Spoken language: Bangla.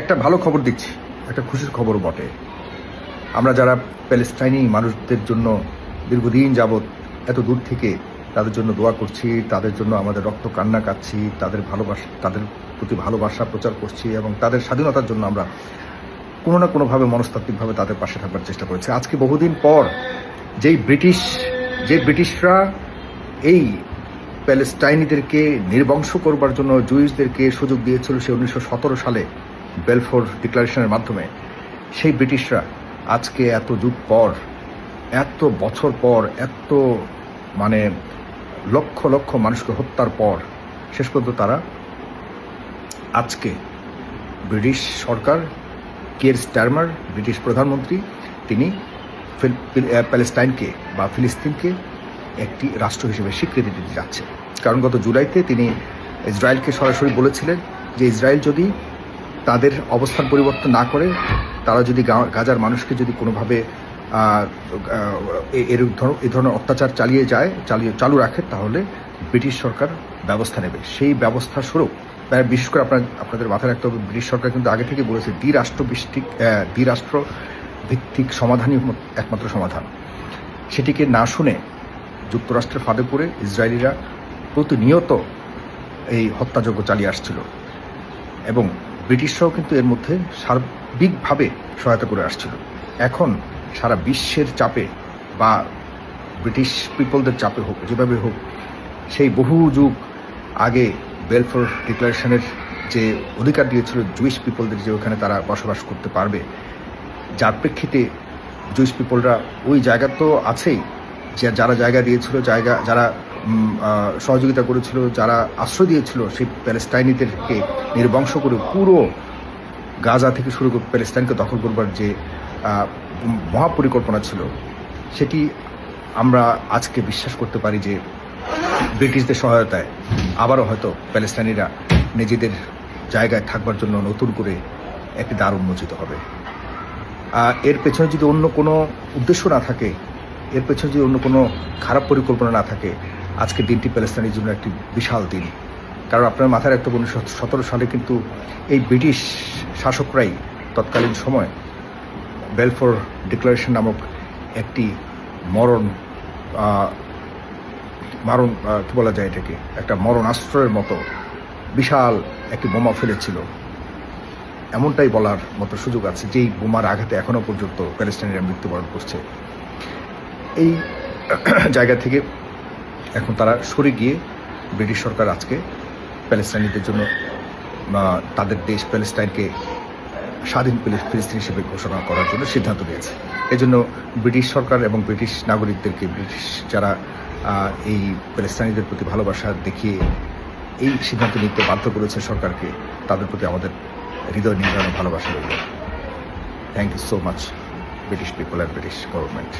একটা ভালো খবর দিচ্ছি একটা খুশির খবর বটে। আমরা যারা প্যালেস্টাইনি মানুষদের জন্য দীর্ঘদিন যাবৎ এত দূর থেকে তাদের জন্য দোয়া করছি, তাদের জন্য আমাদের রক্ত কান্না কাচ্ছি তাদের ভালোবাসা, তাদের প্রতি ভালোবাসা প্রচার করছি এবং তাদের স্বাধীনতার জন্য আমরা কোনো না কোনোভাবে মনস্তাত্ত্বিকভাবে তাদের পাশে থাকবার চেষ্টা করেছি। আজকে বহুদিন পর যেই ব্রিটিশ, যে ব্রিটিশরা এই প্যালেস্টাইনিদেরকে নির্বংশ করবার জন্য জুইসদেরকে সুযোগ দিয়েছিল, সে উনিশশো সতেরো সালে বেলফোর ডিক্লারেশনের মাধ্যমে, সেই ব্রিটিশরা আজকে এত যুগ পর, এত বছর পর, এত মানে লক্ষ লক্ষ মানুষকে হত্যার পর, শেষ পর্যন্ত তারা আজকে ব্রিটিশ সরকার কের স্টারমার, ব্রিটিশ প্রধানমন্ত্রী, তিনি প্যালেস্টাইনকে বা ফিলিস্তিনকে একটি রাষ্ট্র হিসেবে স্বীকৃতি দিতে যাচ্ছে। কারণ গত জুলাইতে তিনি ইসরায়েলকে সরাসরি বলেছিলেন যে ইসরায়েল যদি তাদের অবস্থান পরিবর্তন না করে তারা যদি গাজার মানুষকে যদি কোনোভাবে এ- এর এই ধরনের অত্যাচার চালিয়ে যায়, চালিয়ে, চালু রাখে, তাহলে ব্রিটিশ সরকার ব্যবস্থা নেবে। সেই ব্যবস্থা স্বরূপ বিশেষ করে আপনার, আপনাদের মাথায় রাখতে হবে, ব্রিটিশ সরকার কিন্তু আগে থেকে বলেছে দ্বিরাষ্ট্র ভিত্তিক দ্বিরাষ্ট্র ভিত্তিক সমাধানই একমাত্র সমাধান। সেটিকে না শুনে যুক্তরাষ্ট্রের ফাঁদে পড়ে ইসরায়েলিরা প্রতিনিয়ত এই হত্যাযজ্ঞ চালিয়ে আসছিল। এবং ব্রিটিশরাও কিন্তু এর মধ্যে সার্বিকভাবে সহায়তা করে আসছিল। এখন সারা বিশ্বের চাপে বা ব্রিটিশ পিপলদের চাপে হোক, যেভাবে হোক, সেই বহু যুগ আগে বেলফোর ডিক্লারেশনের যে অধিকার দিয়েছিল জুইশ পিপলদের যে ওখানে তারা বসবাস করতে পারবে, যার প্রেক্ষিতে জুইশ পিপলরা ওই জায়গা তো আছেই, যে যারা জায়গা দিয়েছিল, জায়গা, যারা সহযোগিতা করেছিল, যারা আশ্রয় দিয়েছিল সেই প্যালেস্টাইনিদেরকে নির্বংশ করে পুরো গাজা থেকে শুরু করে প্যালেস্টাইনকে দখল করবার যে মহাপরিকল্পনা ছিল, সেটি আমরা আজকে বিশ্বাস করতে পারি যে ব্রিটিশদের সহায়তায় আবারও হয়তো প্যালেস্টাইনিরা নিজেদের জায়গায় থাকবার জন্য নতুন করে একটি দ্বার উন্মোচিত হবে। এর পেছনে যদি অন্য কোনো উদ্দেশ্য না থাকে, এর পেছনে যদি অন্য কোনো খারাপ পরিকল্পনা না থাকে আজকের দিনটি প্যালেস্তানের জন্য একটি বিশাল দিন। কারণ আপনার মাথায় হবে উনিশশো সতেরো সালে কিন্তু এই ব্রিটিশ শাসকরাই তৎকালীন সময় বেলফোর ডিক্লারেশন নামক একটি মরণ মারণ কি বলা যায় এটাকে? একটা মরণাস্ত্রের মতো বিশাল একটি বোমা ফেলেছিল। এমনটাই বলার মতো সুযোগ আছে যেই বোমার আঘাতে এখনও পর্যন্ত প্যালেস্টাইনিরা মৃত্যুবরণ করছে। এই জায়গা থেকে এখন তারা সরে গিয়ে ব্রিটিশ সরকার আজকে প্যালেস্টাইনিদের জন্য তাদের দেশ প্যালেস্টাইনকে স্বাধীন ফিলিস্তিন হিসেবে ঘোষণা করার জন্য সিদ্ধান্ত নিয়েছে। এজন্য ব্রিটিশ সরকার এবং ব্রিটিশ নাগরিকদেরকে, ব্রিটিশ যারা এই প্যালেস্তানিদের প্রতি ভালোবাসা দেখিয়ে এই সিদ্ধান্ত নিতে বাধ্য করেছে সরকারকে, তাদের প্রতি আমাদের হৃদয় নির্মাণ ভালোবাসা রইল। Thank you so much British people and British government